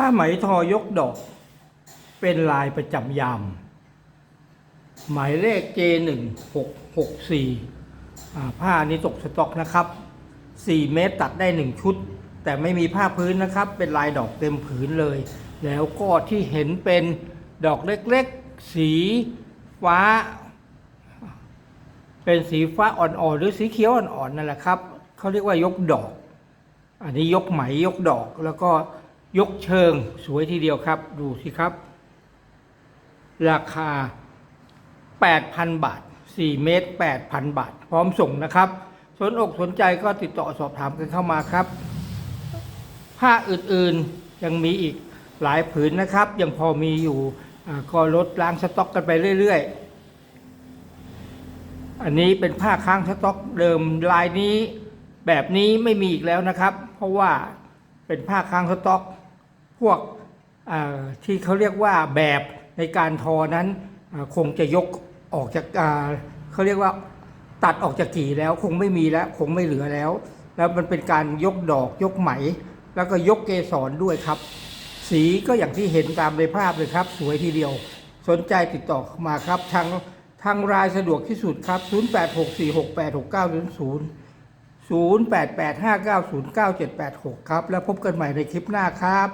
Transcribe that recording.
ผ้าไหมทอยกดอก เป็นลายประจำยาม หมายเลข J1664 อ่ผ้านี้ตกสต็อกนะครับ 4 เมตรตัดได้ 1 ชุด แต่ไม่มีผ้าพื้นนะครับ เป็นลายดอกเต็มผืนเลย แล้วก็ที่เห็นเป็นดอกเล็กๆ สีฟ้า เป็นสีฟ้าอ่อนๆ หรือสีเขียวอ่อนๆนั่นแหละครับ เขาเรียกว่ายกดอก อันนี้ยกไหมยกดอกแล้วก็ ยกเชิงสวยทีเดียวครับ ดูสิครับ ราคา 8,000 บาท 4 เมตร 8,000 บาท พร้อมส่งนะครับ สนอกสนใจก็ติดต่อสอบถามกันเข้ามาครับ ผ้าอื่นๆยังมีอีกหลายผืนนะครับ ยังพอมีอยู่ก็ลดล้างสต็อกกันไปเรื่อยๆ อันนี้เป็นผ้าค้างสต็อกเดิมลายนี้แบบนี้ไม่มีอีกแล้วนะครับ เพราะว่า เป็นผ้าค้างสต็อก พวกที่เขาเรียกว่าแบบในการทอนั้นคงจะยกออกจากาเขาเรียกว่าตัดออกจากกี่แล้วคงไม่มีแล้วคงไม่เหลือแล้ว แล้วมันเป็นการยกดอกยกไหม แล้วก็ยกเกสรด้วยครับ สีก็อย่างที่เห็นตามในภาพเลยครับ สวยทีเดียว สนใจติดต่อมาครับทางทางรายสะดวกที่สุดครับ 0864686900 0885909786 ครับ แล้วพบกันใหม่ในคลิปหน้าครับ